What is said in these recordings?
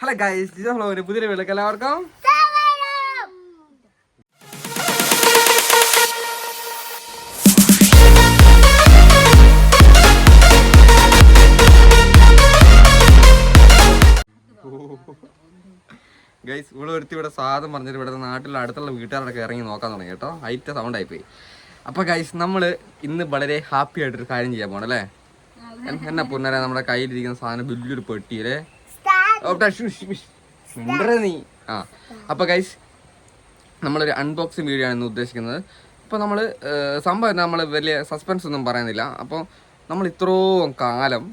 Hello guys hello പുതിയ വിളക്ക് എല്ലാവർക്കും. ഗൈസ് ഇവിടെ ഒരുത്തി ഇവിടെ സാധനം പറഞ്ഞിട്ട് ഇവിടെ നാട്ടിലുള്ള അടുത്തുള്ള വീട്ടുകാരൊക്കെ ഇറങ്ങി നോക്കാൻ തുടങ്ങി കേട്ടോ. ഹൈറ്റ് സൗണ്ട് ആയിപ്പോയി. അപ്പൊ ഗൈസ് നമ്മൾ ഇന്ന് വളരെ ഹാപ്പി ആയിട്ടൊരു കാര്യം ചെയ്യാൻ പോണല്ലേ അല്ലേ? എന്നാ പുന്നര നമ്മുടെ കയ്യിലിരിക്കുന്ന സാധനം വലിയൊരു പെട്ടിയില്ലേ നീ. ആ അപ്പൊ ഗൈസ് നമ്മളൊരു അൺബോക്സിങ് വീഡിയോ ആണ് ഇന്ന് ഉദ്ദേശിക്കുന്നത്. അപ്പോൾ നമ്മൾ സംഭവം നമ്മൾ വലിയ സസ്പെൻസ് ഒന്നും പറയുന്നില്ല. അപ്പോൾ നമ്മൾ ഇത്രയും കാലം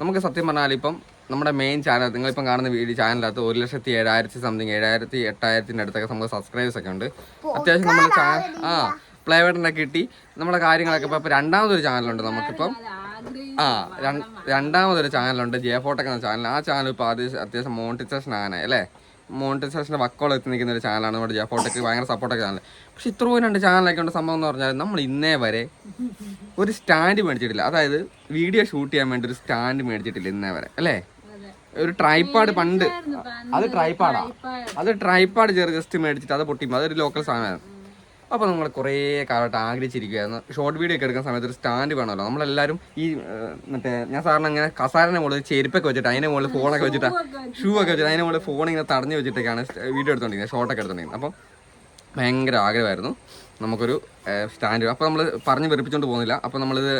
നമുക്ക് സത്യം പറഞ്ഞാൽ ഇപ്പം നമ്മുടെ മെയിൻ ചാനൽ നിങ്ങളിപ്പം കാണുന്ന വീഡിയോ ചാനലിനകത്ത് ഒരു ലക്ഷത്തി ഏഴായിരത്തി സംതിങ് ഏഴായിരത്തി എട്ടായിരത്തിന്റെ അടുത്തൊക്കെ നമുക്ക് സബ്സ്ക്രൈബേഴ്സ് ഒക്കെ ഉണ്ട്. അത്യാവശ്യം നമ്മൾ ചാനൽ ആ പ്ലേ ബട്ടനൊക്കെ കിട്ടി. നമ്മുടെ കാര്യങ്ങളൊക്കെ ഇപ്പോൾ ഇപ്പോൾ രണ്ടാമതൊരു ചാനലുണ്ട് നമുക്കിപ്പം. ആ രണ്ടാമതൊരു ചാനലുണ്ട് ജെ ഫോട്ടൊക്കെ എന്ന ചാനൽ. ആ ചാനൽ ഇപ്പോൾ ആദ്യം അത്യാവശ്യം മോണിറ്റൈസേഷൻ ആകാനായി അല്ലേ? മോണിറ്റൈസേഷന്റെ വക്കോളം എത്തി നിൽക്കുന്ന ഒരു ചാനലാണ് നമ്മുടെ ജെ ഫോട്ടോക്ക് ഭയങ്കര സപ്പോർട്ടൊക്കെ ചാനൽ പക്ഷെ ഇത്രയും രണ്ട് ചാനലൊക്കെ ഉണ്ട് സംഭവം എന്ന് പറഞ്ഞാൽ നമ്മൾ ഇന്നേ വരെ ഒരു സ്റ്റാൻഡ് മേടിച്ചിട്ടില്ല. അതായത് വീഡിയോ ഷൂട്ട് ചെയ്യാൻ വേണ്ടി ഒരു സ്റ്റാൻഡ് മേടിച്ചിട്ടില്ല ഇന്നേ വരെ അല്ലേ? ഒരു ട്രൈപ്പാഡ് പണ്ട് അത് ട്രൈപ്പാടാ. അത് ട്രൈപ്പാഡ് ചെറിയ ജസ്റ്റ് മേടിച്ചിട്ട് അത് പൊട്ടിപ്പോ അതൊരു ലോക്കൽ സാധനമാണ്. അപ്പോൾ നമ്മൾ കുറേ കാലമായിട്ട് ആഗ്രഹിച്ചിരിക്കുകയായിരുന്നു. ഷോർട്ട് വീഡിയോ ഒക്കെ എടുക്കുന്ന സമയത്ത് ഒരു സ്റ്റാൻഡ് വേണമല്ലോ. നമ്മളെല്ലാവരും ഈ മറ്റേ ഞാൻ സാറിന് അങ്ങനെ കസാരനെ മുകളിൽ ചെരുപ്പൊക്കെ വെച്ചിട്ട് അതിന്റെ മുകളിൽ ഫോണൊക്കെ വെച്ചിട്ട് ഷൂ ഒക്കെ വെച്ചിട്ട്. അതിന്റെ മുകളിൽ ഫോൺ ഇങ്ങനെ തടഞ്ഞു വെച്ചിട്ടൊക്കെയാണ് വീഡിയോ എടുത്തോണ്ടിരിക്കുന്നത് ഷോർട്ടൊക്കെ എടുത്തോണ്ടിരിക്കുന്നത് അപ്പം ഭയങ്കര ആഗ്രഹമായിരുന്നു നമുക്കൊരു സ്റ്റാൻഡ് അപ്പോൾ നമ്മൾ പറഞ്ഞ് വെറുപ്പിച്ചുകൊണ്ട് പോകുന്നില്ല. അപ്പോൾ നമ്മളിത്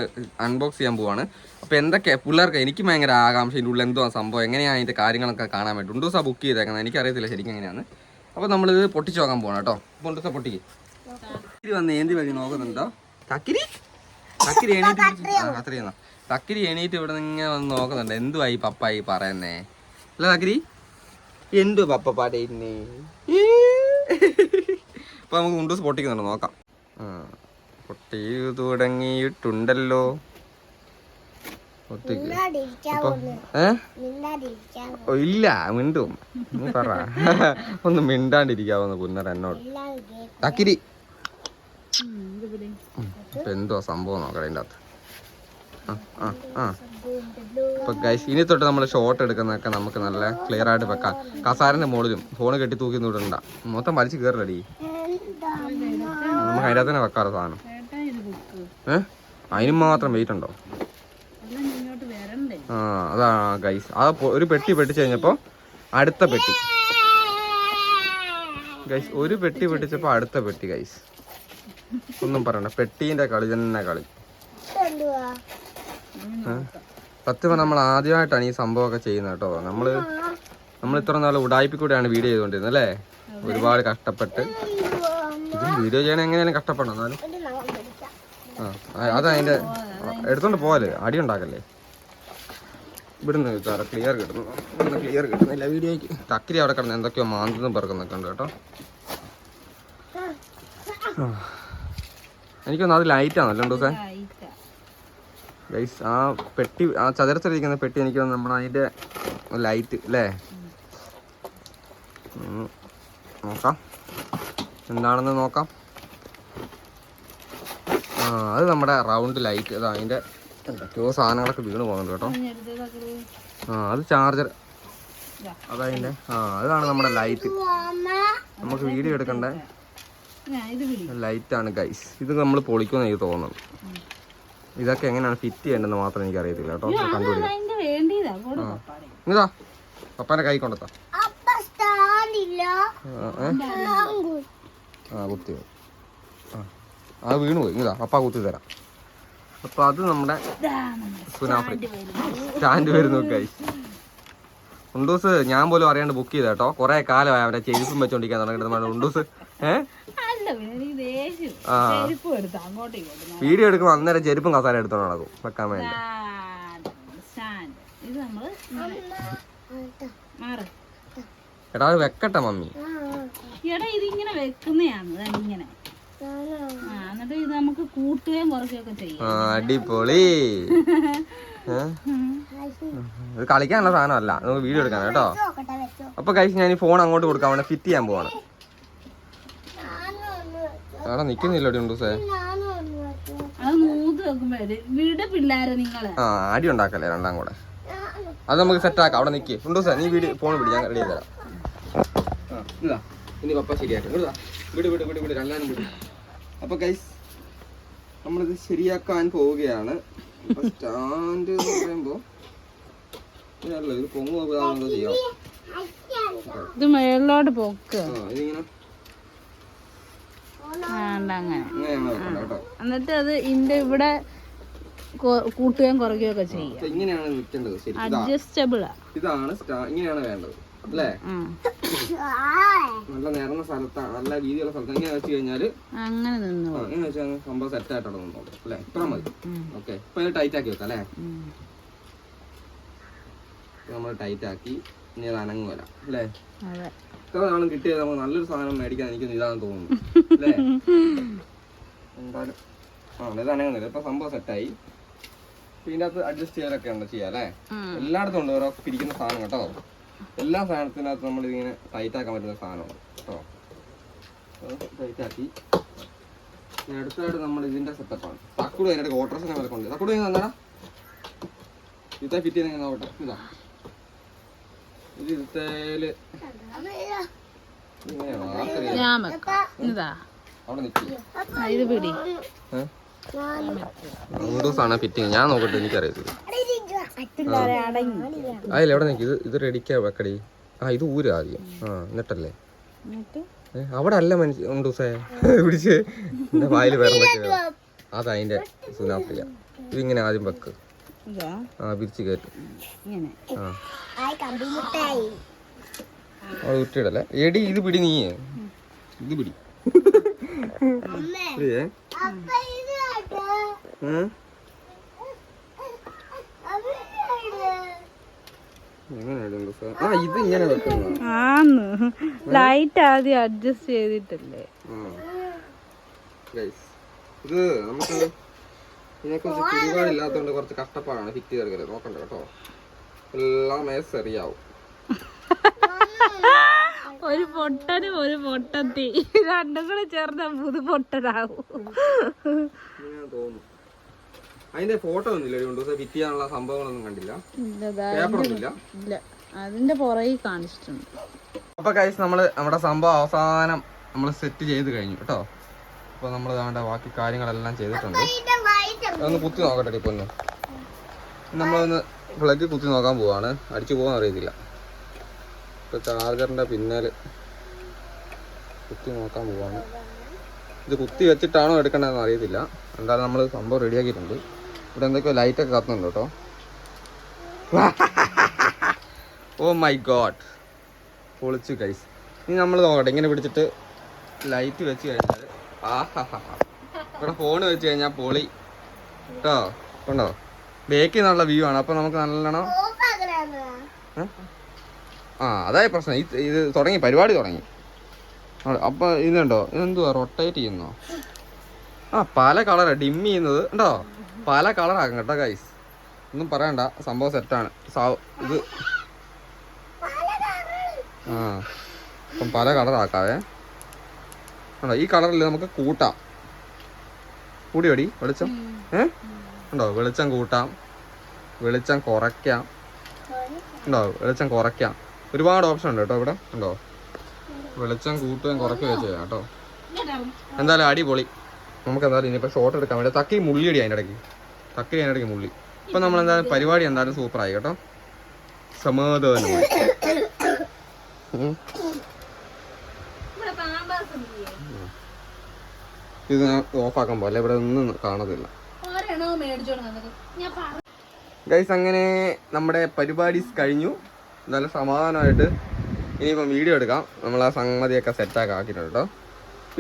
അൺബോക്സ് ചെയ്യാൻ പോവാണ്. അപ്പോൾ എന്തൊക്കെ പിള്ളേർക്ക് എനിക്ക് ഭയങ്കര ആകാംക്ഷ ഇതിന്റെ ഉള്ളിൽ എന്തോ സംഭവം എങ്ങനെയാണ് അതിന്റെ കാര്യങ്ങളൊക്കെ കാണാൻ പറ്റും? ഉണ്ടൂസാ ബുക്ക് ചെയ്തേക്കുന്നത്? എനിക്കറിയത്തില്ല ശരിക്കും എങ്ങനെയാണ് അപ്പോൾ നമ്മളിത് പൊട്ടിച്ച് നോക്കാൻ പോകണം കേട്ടോ. അപ്പോൾ ഉണ്ടൂസ പൊട്ടിക്ക്? കക്കിരി വന്ന് ഏന്തി വഴി നോക്കുന്നുണ്ടോ? തക്കിരി? തക്കിരി എണീറ്റ് തക്കിരി എണീറ്റ് ഇവിടെ ഇങ്ങനെ വന്ന് നോക്കുന്നുണ്ട്. എന്തുവായി പപ്പായി പറയുന്നേ? അല്ല തക്കിരി? എന്തു പപ്പ പാടേന്നേ അപ്പൊ നമുക്ക് മുണ്ടൂസ് പൊട്ടിക്കുന്നുണ്ട്. നോക്കാം. പൊട്ടി തുടങ്ങിയിട്ടുണ്ടല്ലോ. ഇല്ല മിണ്ടും. നീ പറ. ഒന്ന് മിണ്ടാണ്ടിരിക്കാവുന്ന പുന്നർ എന്നോട്. കക്കിരി ഇപ്പൊ എന്തോ സംഭവം അതിന്റെ അകത്ത്. ആ ആ ഇപ്പൊ ഗൈസ് ഇനി തൊട്ട് നമ്മൾ ഷോട്ട് എടുക്കുന്നതൊക്കെ നമുക്ക് നല്ല ക്ലിയർ ആയിട്ട് വെക്കാം. കസാരന്റെ മുകളിലും ഫോൺ കെട്ടി തൂക്കി വിടണ്ട മൊത്തം വലിച്ചു കയറില്ലടി നമുക്ക് അതിന്റെ അകത്ത് തന്നെ വെക്കാറ് സാധനം. ഏ? അതിന് മാത്രം വെയിറ്റ് ഉണ്ടോ? ആ അതാ ഗൈസ് ആ ഒരു പെട്ടി പെട്ടിച്ച് കഴിഞ്ഞപ്പോ അടുത്ത പെട്ടി. ഗൈസ് ഒരു പെട്ടി പെട്ടിച്ചപ്പോ അടുത്ത പെട്ടി ഗൈസ് ഒന്നും പറയണ്ട. പെട്ടീന്റെ കളി തന്നെ കളി? സത്യം നമ്മൾ ആദ്യമായിട്ടാണ് ഈ സംഭവമൊക്കെ ചെയ്യുന്നത് കേട്ടോ. നമ്മൾ നമ്മൾ ഇത്ര നാൾ ഉടായ്പ കൂടെയാണ് വീഡിയോ ചെയ്തുകൊണ്ടിരുന്നത് അല്ലേ? ഒരുപാട് കഷ്ടപ്പെട്ട്. വീഡിയോ ചെയ്യണ എങ്ങനെയാലും കഷ്ടപ്പെടണം എന്നാലും. ആ ആ, അതാ അതിന്റെ എടുത്തോണ്ട് പോവല്ലേ? അടി ഉണ്ടാക്കല്ലേ? ഇവിടുന്ന് സാറേ ക്ലിയർ കിട്ടുന്നു. ഇവിടുന്ന് ക്ലിയർ കിട്ടുന്നില്ല വീഡിയോയ്ക്ക്. തക്കിരി അവിടെ കിടന്ന് എന്തൊക്കെയോ മാന്തും പിറക്കുന്നൊക്കെ ഉണ്ട് കേട്ടോ. എനിക്കൊന്ന് അത് ലൈറ്റ് ആണല്ലോ രണ്ടു ദിവസം. ഗൈസ് ആ. പെട്ടി ആ ചതുരത്തിലിരിക്കുന്ന പെട്ടി എനിക്ക് നമ്മുടെ അതിന്റെ ലൈറ്റ് അല്ലേ നോക്കാം. എന്താണെന്ന് നോക്കാം. ആ അത് നമ്മുടെ റൗണ്ട് ലൈറ്റ് അതാ അതിന്റെ എന്തൊക്കെയോ സാധനങ്ങളൊക്കെ വീണ് പോകുന്നുണ്ട് കേട്ടോ. ആ അത് ചാർജർ അതതിന്റെ ആ അതാണ് നമ്മുടെ ലൈറ്റ് നമുക്ക് വീഡിയോ എടുക്കണ്ടേ? ലൈറ്റ് ആണ് ഗൈസ് ഇത് നമ്മൾ പൊളിക്കുമെന്ന് എനിക്ക് തോന്നുന്നു. ഇതൊക്കെ എങ്ങനെയാണ് ഫിറ്റ് ചെയ്യേണ്ടതെന്ന് മാത്രം എനിക്ക് അറിയത്തില്ല കേട്ടോ കണ്ടുപിടിക്കാം. ഇതാ പപ്പാന്റെ കൈ കൊണ്ടെത്താ. ആ? ആ. കുത്തി. ആ. ആ വീണു പോയി. ഇതാ അപ്പാ കുത്തി തരാം. അപ്പൊ അത് നമ്മുടെ സുനാഫ്രി സ്റ്റാൻഡ് വരുന്നു. ഗൈസ് ഉണ്ടൂസ് ഞാൻ പോലും അറിയാണ്ട് ബുക്ക് ചെയ്ത കേട്ടോ. കുറെ കാലമായി അവരെ ചെരുപ്പും വെച്ചോണ്ടിരിക്കാൻ തുടങ്ങിയിട്ട് ഉണ്ടൂസ്. ഏഹ് വീഡിയോ എടുക്കുമ്പോ അന്നേരം ചെരുപ്പും കസാല എടുത്തോണ്ട് നടക്കും. വെക്കാൻ വേണ്ടി. ഇങ്ങനെ എടാ അത് വെക്കട്ടെ മമ്മി. എടാ വെക്കുന്നതാണ് ഇങ്ങനെ എന്നിട്ട് ഇത് നമുക്ക് കൂട്ടുകയും കുറയ്ക്കുകയൊക്കെ ചെയ്യാം. ആ അടിപൊളി. കളിക്കാനുള്ള ഇത് കളിക്കാനുള്ള സാധനമല്ല. നമുക്ക് വീഡിയോ എടുക്കാൻ കേട്ടോ. അപ്പൊ കഴിച്ച് ഞാൻ ഈ ഫോൺ അങ്ങോട്ട് കൊടുക്കാൻ വേണ്ടി ഫിറ്റ് ചെയ്യാൻ പോവാണ്. അവിടെ നിക്കുന്നില്ല ഉണ്ടൂസേ അത് മൂത്ത് വെക്കുമ്പോഴേ വീട് പിള്ളേരെ നിങ്ങൾ. ആ അടി ഉണ്ടാക്കല്ലേ രണ്ടാം കൂടെ. അത് നമുക്ക് സെറ്റ് ആക്കാം. അവിടെ നിക്ക്. ഉണ്ടോ നീ വീട് ഫോൺ പിടി ഞാൻ റെഡി ചെയ്ത് തരാം. ഇനി പപ്പ ശരിയാക്കും. ഇതാ വിട് വിട് വിട് വിട്. രണ്ടാനും വിട് അപ്പൊ ഗൈസ് നമ്മളിത് ശരിയാക്കാൻ പോവുകയാണ്. സ്റ്റാൻഡ് എന്ന് പറയുമ്പോ ഇതല്ല ഇത് പൊങ്ങു ചെയ്യാം ഇത് മേളിലോട്ട് പോക്ക്. ഇതിങ്ങനെ അങ്ങനെ എന്നിട്ട് അത് ഇന്റെ ഇവിടെ കൂട്ടുകയും കുറയ്ക്കുകയും ഒക്കെ ചെയ്യാം ഇങ്ങനെയാണ് നിൽക്കേണ്ടത് അഡ്ജസ്റ്റബിളാ ഇതാണ് ഇങ്ങനെയാണ് വേണ്ടത്. അല്ലേ? നല്ല നേർന്ന സ്ഥലത്താണ് നല്ല രീതിയുള്ള സ്ഥലത്ത്. എങ്ങനെ വെച്ച് കഴിഞ്ഞാൽ അങ്ങനെ നിന്നു ആ, ഇങ്ങനെ വെച്ച് കഴിഞ്ഞാൽ സംഭവം സെറ്റ് ആയിട്ടാണ് നിന്നോളൂ അല്ലേ? ഇത്ര മതി. ഓക്കെ. ഇപ്പൊ ഇത് ടൈറ്റ് ആക്കി വെക്കാം അല്ലേ? നമ്മൾ ടൈറ്റ് ആക്കി ഇനി അത് അനങ്ങുമല്ല അല്ലേ? ഇത്ര നാളും കിട്ടിയത് നമുക്ക് നല്ലൊരു സാധനം മേടിക്കാൻ എനിക്കൊന്നും ഇതാണെന്ന് തോന്നുന്നു. എന്തായാലും. ആ അനങ്ങുന്നില്ല ഇപ്പൊ സംഭവം സെറ്റായി ഇതിന്റെ അകത്ത് അഡ്ജസ്റ്റ് ചെയ്യാനൊക്കെ ഉണ്ട് ചെയ്യാം അല്ലേ. എല്ലായിടത്തും ഉണ്ട് ഓരോ പിരിക്കുന്ന സാധനം കേട്ടോ. എല്ലാ സാധനത്തിനകത്ത് നമ്മൾ ഇതിങ്ങനെ ടൈറ്റ് ആക്കാൻ പറ്റുന്ന സാധനമാണ് കേട്ടോ. ടൈറ്റ് ആക്കി. അടുത്തായിട്ട് നമ്മൾ ഇതിന്റെ സെറ്റപ്പാണ് തക്കുട് അതിന്റെ ഓട്ടർസിനെ വില കൊണ്ട് തക്കുട് തന്നാടാ. ഇതാ ഫിറ്റ് ചെയ്ത് നോക്കട്ടെ. ഇതാ. ഇത് ആർക്കറിയാം ഞാൻ വെക്കാം. ഇതാ. ഇത് പിടി. ആണ് ഫിറ്റിങ് ഞാൻ നോക്കട്ടെ എനിക്കറിയത്തില്ല. അതിൽ എവിടെ നിൽക്കി ഇത് ഇത് റെഡിക്കാ വെക്കടി. ആ ഇത് ഊര ആദ്യം. ആ എന്നിട്ടല്ലേ? അവിടെ അല്ല മനുഷ്യ ഉണ്ടൂസേ പിടിച്ച്. എന്റെ വായിൽ വേറെ പറ്റില്ല അതിന്റെ സുനാപ്രിയ ഇതിങ്ങനെ ആദ്യം വെക്ക്. ആ പിരിച്ചു കയറ്റും ആ. അവിടെ ഉറ്റിടല്ലേ എടി ഇത് പിടി നീ. ഇത് പിടി? ആ ഇത് ഇങ്ങനെ ആന്ന്. ലൈറ്റ് ആദ്യം അഡ്ജസ്റ്റ് ചെയ്തിട്ടല്ലേ? ഇത് നമുക്ക് ഇതിനെക്കുറിച്ച് പിടിപാടില്ലാത്തതുകൊണ്ട് കുറച്ച് കഷ്ടപ്പാടാണ്. ഫിറ്റ് ചെയ്തെടുക്കൽ നോക്കണ്ട കേട്ടോ. എല്ലാം മേസ് അറിയാവും ഒരു പൊട്ടനും ഒരു പൊട്ടത്തി. രണ്ടും കൂടെ ചേർന്ന പുതു പൊട്ടനാവും. അതിന്റെ ഫോട്ടോ ഒന്നുമില്ല രണ്ടു ദിവസം ഫിറ്റ് ചെയ്യാനുള്ള സംഭവങ്ങളൊന്നും കണ്ടില്ല. അതിന്റെ പുറകിൽ കാണിച്ചിട്ടുണ്ട്. അപ്പൊ കൈസ് നമ്മൾ നമ്മുടെ സംഭവം അവസാനം നമ്മൾ സെറ്റ് ചെയ്ത് കഴിഞ്ഞു കേട്ടോ. അപ്പൊ നമ്മൾ നമ്മുടെ ബാക്കി കാര്യങ്ങളെല്ലാം ചെയ്തിട്ടുണ്ട്. ഒന്ന് കുത്തി നോക്കട്ടെ ഇപ്പൊ ഒന്ന് നമ്മളൊന്ന് പ്ലഗ് കുത്തി നോക്കാൻ പോവാണ്. അടിച്ചു പോകാൻ അറിയത്തില്ല. ഇപ്പൊ ചാർജറിന്റെ പിന്നൽ കുത്തി നോക്കാൻ പോവാണ്. ഇത് കുത്തി വെച്ചിട്ടാണോ എടുക്കേണ്ടതെന്ന് അറിയത്തില്ല. എന്തായാലും നമ്മൾ സംഭവം റെഡിയാക്കിയിട്ടുണ്ട് ഇവിടെ എന്തൊക്കെയോ ലൈറ്റൊക്കെ കത്തുന്നുണ്ട് കേട്ടോ. ഓ മൈ ഗോഡ് പൊളിച്ചു കൈസ് ഇനി നമ്മൾ നോക്കട്ടെ ഇങ്ങനെ പിടിച്ചിട്ട് ലൈറ്റ് വെച്ച് കഴിഞ്ഞാൽ ആഹാ. ഇവിടെ ഫോൺ വെച്ച് കഴിഞ്ഞാൽ പൊളി. കേട്ടോ? കണ്ടോ ബേക്കിൽ നിന്നുള്ള വ്യൂ ആണ്. അപ്പൊ നമുക്ക് നല്ലോണം? ആ അതായ പ്രശ്നം. ഇത് ഇത് തുടങ്ങി പരിപാടി തുടങ്ങി. അപ്പോൾ അപ്പൊ ഇതുണ്ടോ ഇതെന്തുവാ? റൊട്ടേറ്റ് ചെയ്യുന്നോ? ആ പല കളറാണ് ഡിം ചെയ്യുന്നത് ഉണ്ടോ പല കളറാക്കും കേട്ടോ ഗൈസ് ഒന്നും പറയണ്ട. സംഭവം സെറ്റാണ് ഇത്. ആ അപ്പം പല കളറാക്കാവേ ഉണ്ടോ ഈ കളറിൽ നമുക്ക് കൂട്ടാം. കൂടി വടി വെളിച്ചം? ഏ? ഉണ്ടോ വെളിച്ചം കൂട്ടാം. വെളിച്ചം കുറയ്ക്കാം. ഉണ്ടോ വെളിച്ചം കുറയ്ക്കാം. ഒരുപാട് ഓപ്ഷൻ ഉണ്ട് കേട്ടോ ഇവിടെ. ഉണ്ടോ വെളിച്ചം കൂട്ടുകയും കുറയ്ക്കുകയും ചെയ്യാം കേട്ടോ. എന്തായാലും അടിപൊളി. നമുക്ക് എന്തായാലും ഇനിയിപ്പോൾ ഷോട്ട് എടുക്കാൻ വേണ്ടി തക്കി മുള്ളിയടി അതിന്റെ ഇടയ്ക്ക്. തക്കി അതിന്റെ ഇടയ്ക്ക് മുള്ളി. ഇപ്പം നമ്മൾ എന്തായാലും പരിപാടി എന്തായാലും സൂപ്പർ ആയി കേട്ടോ. സമാധാനം. ഇത് ഞാൻ ഓഫാക്കാൻ പോലെ ഇവിടെ ഒന്നും കാണത്തില്ല. ഗൈസ് അങ്ങനെ നമ്മുടെ പരിപാടി കഴിഞ്ഞു. നല്ല സമാധാനമായിട്ട് ഇനിയിപ്പം വീഡിയോ എടുക്കാം. നമ്മൾ ആ സംഗതിയൊക്കെ സെറ്റാക്കി ആക്കിയിട്ടുണ്ട് കേട്ടോ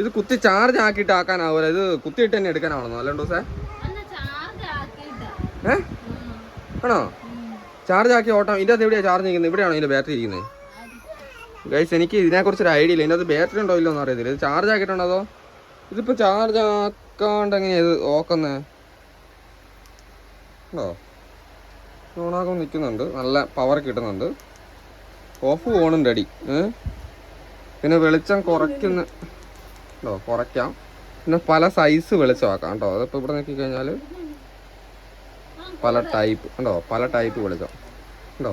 ഇത് കുത്തി ചാർജ് ആക്കിയിട്ട് ആക്കാനാവില്ല ഇത് കുത്തിയിട്ട് തന്നെ എടുക്കാനാണോ അല്ല ദിവസേ ഏ? ആണോ? ചാർജ് ആക്കി ഓട്ടം ഇതിന്റെ അകത്ത് എവിടെയാണ് ചാർജ് നിൽക്കുന്നത്? ഇവിടെയാണോ ഇതിന്റെ ബാറ്ററി ഇരിക്കുന്നത്? ഗൈസ് എനിക്ക് ഇതിനെക്കുറിച്ച് ഒരു ഐഡിയ ഇല്ല. ഇതിന്റെ അകത്ത് ബാറ്ററി ഉണ്ടോ ഇല്ലോ എന്ന് അറിയത്തില്ല ഇത് ചാർജ് ആക്കിയിട്ടുണ്ടോ അതോ? ഇതിപ്പോൾ ചാർജ് ആക്കാണ്ട് എങ്ങനെയാണ് ഇത് ഓക്കുന്നത്? ഉണ്ടോ? ഓണാക്കാൻ നിൽക്കുന്നുണ്ട്. നല്ല പവർ കിട്ടുന്നുണ്ട്. ഓഫ് പോണുണ്ട് അടി പിന്നെ വെളിച്ചം കുറയ്ക്കുന്ന ഉണ്ടോ കുറയ്ക്കാം. പിന്നെ പല സൈസ് വെളിച്ചമാക്കാം കേട്ടോ. അതിപ്പോൾ ഇവിടെ നോക്കി കഴിഞ്ഞാൽ പല ടൈപ്പ് ഉണ്ടോ പല ടൈപ്പ് വെളിച്ചം. ഉണ്ടോ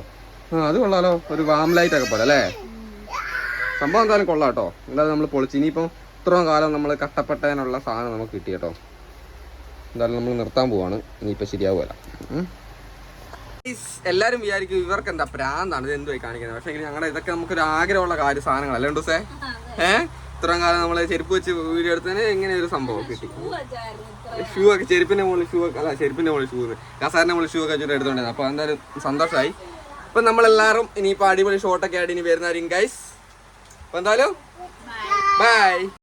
ആ അത് കൊള്ളാലോ. ഒരു വാം ലൈറ്റ് ഒക്കെ പോലെ അല്ലേ? സംഭവം എന്തായാലും കൊള്ളാം കേട്ടോ. എന്തായാലും നമ്മൾ പൊളിച്ച്. ഇനിയിപ്പം ഇത്രയും കാലം നമ്മൾ കഷ്ടപ്പെട്ടതിനുള്ള സാധനം നമുക്ക് കിട്ടി കേട്ടോ. എന്തായാലും നമ്മൾ നിർത്താൻ പോവാണ്. ഇനിയിപ്പോൾ ശരിയാവുമല്ല എല്ലാരും വിചാരിക്കും ഇവർക്ക് എന്താ പ്രാന്താണ്? ഇത് എന്തുവായി കാണിക്കുന്നത്? പക്ഷേ ഞങ്ങളുടെ ഇതൊക്കെ നമുക്ക് ഒരു ആഗ്രഹമുള്ള കാര്യ കാര്യം സാധനങ്ങളല്ലേ ഉണ്ടൂസേ ഏഹ്? ഇത്രയും കാലം നമ്മൾ ചെരുപ്പ് വെച്ച് വീഡിയോ എടുത്തതിന് എങ്ങനെ ഒരു സംഭവം കിട്ടി. ഷൂ ഒക്കെ ചെരുപ്പിന്റെ മുകളിൽ ഷൂ ഒക്കെ അല്ല ചെരുപ്പിന്റെ മുകളിൽ ഷൂ. കസാറിന്റെ മുകളിൽ ഷൂ ഒക്കെ വെച്ചിട്ട് എടുത്തോണ്ടായിരുന്നു അപ്പൊ എന്തായാലും സന്തോഷമായി അപ്പൊ നമ്മളെല്ലാവരും ഇനിയിപ്പോ അടിപൊളി ഷോട്ടൊക്കെ ആയിട്ട് ഇനി വരുന്നതായിരിക്കും ഗൈസ് അപ്പൊ എന്തായാലും ബൈ